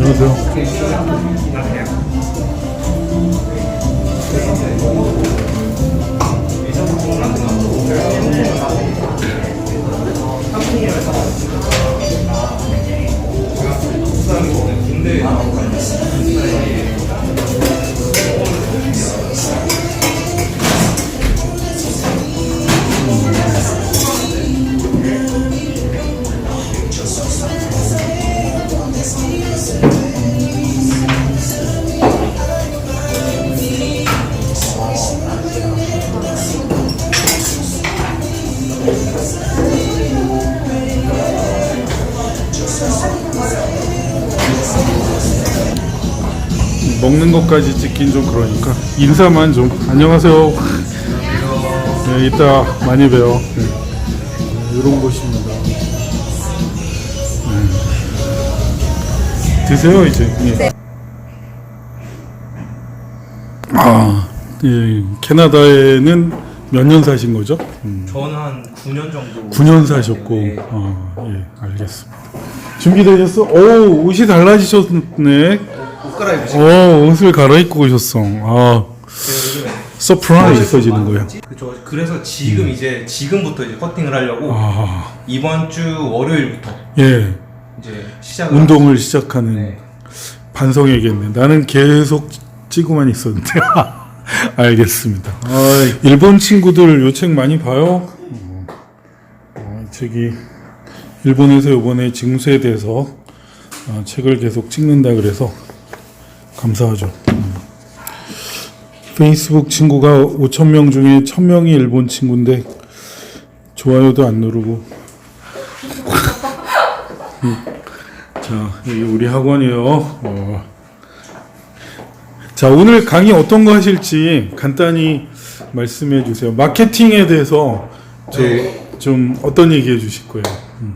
안녕하세요. 먹는 것까지 찍긴 좀 그러니까 인사만 좀 안녕하세요. 네, 이따 많이 봬요. 네. 네, 이런 곳입니다. 네. 드세요 이제. 예. 아, 예, 캐나다에는 몇 년 사신 거죠? 음, 저는 한 9년 정도 9년 사셨고, 네. 아, 예, 알겠습니다. 준비되셨어? 오, 옷이 달라지셨네. 옷 갈아입으시고 오, 옷을 갈아입고 오셨어. 아, 서프라이즈 있어지는 거예요. 그죠. 그래서 지금 이제 지금부터 이제 커팅을 하려고 아, 이번 주 월요일부터 예, 이제 시작을 운동을 시작하는 네. 반성해야겠네. 나는 계속 찌고만 있었는데. 알겠습니다. 아, 일본 친구들 요 책 많이 봐요. 어, 어, 책이 일본에서 이번에 징수에 대해서 어, 책을 계속 찍는다 그래서 감사하죠. 음. 페이스북 친구가 5천 명 중에 1천 명이 일본 친구인데 좋아요도 안 누르고. 음. 자, 여기 우리 학원이에요. 어. 자, 오늘 강의 어떤 거 하실지 간단히 말씀해 주세요. 마케팅에 대해서 저, 네. 좀 어떤 얘기 해 주실 거예요?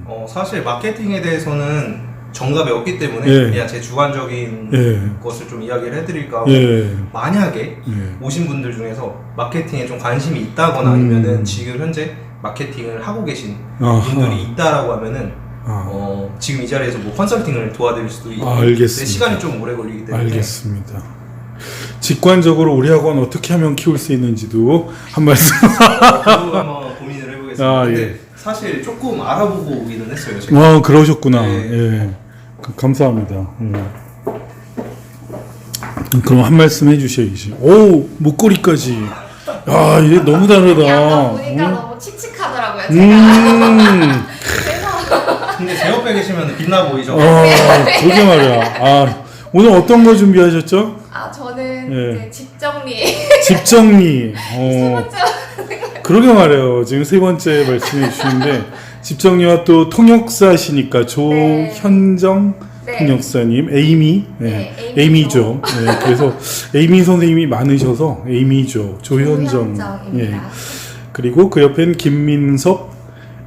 어, 사실 마케팅에 대해서는 정답이 없기 때문에 예. 그냥 제 주관적인 예. 것을 좀 이야기를 해드릴까 하고 예. 만약에 예. 오신 분들 중에서 마케팅에 좀 관심이 있다거나 음. 아니면은 지금 현재 마케팅을 하고 계신 아하. 분들이 있다라고 하면은 아, 어, 지금 이 자리에서 뭐 컨설팅을 도와드릴 수도 있고 아, 알겠습니다. 근데 시간이 좀 오래 걸리기 때문에 알겠습니다. 직관적으로 우리 학원 어떻게 하면 키울 수 있는지도 한 말씀. 그거 한번 고민을 해보겠습니다. 아, 근데 예. 사실 조금 알아보고 오기는 했어요. 제가. 와, 그러셨구나. 네. 예. 그- 감사합니다. 예. 그럼 한 말씀 해주셔야지. 오, 목걸이까지. 야, 이게 너무 다르다. 보니까 응? 너무 칙칙하더라고요. 제가. 음, 근데 제 옆에 계시면 빛나 보이죠? 아, 그러게 말이야. 아, 오늘 어떤 거 준비하셨죠? 아 저는 예. 이제 집 정리 집 정리. 세 어, 번째 그러게 말해요. 지금 세 번째 말씀해 주시는데, 집 정리와 또 통역사시니까 조현정 네. 통역사님, 에이미, 네, 네, 에이미죠. 네, 그래서 에이미 선생님이 많으셔서 에이미죠. 조현정. 예. 조현정입니다. 그리고 그 옆엔 김민섭,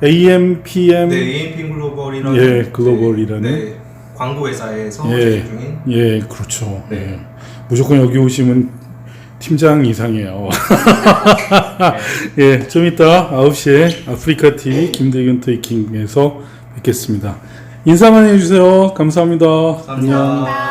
AM, PM, 네, AMP 글로벌이라는 예, 글로벌이라는. 네, 광고 회사에서 예. 재직 중인 예, 그렇죠. 네. 예. 무조건 여기 오시면 팀장 이상이에요. 예, 좀 이따 9시에 아프리카 TV 김대균 토이킹에서 뵙겠습니다. 인사만 해주세요. 감사합니다. 감사합니다. 안녕. 감사합니다.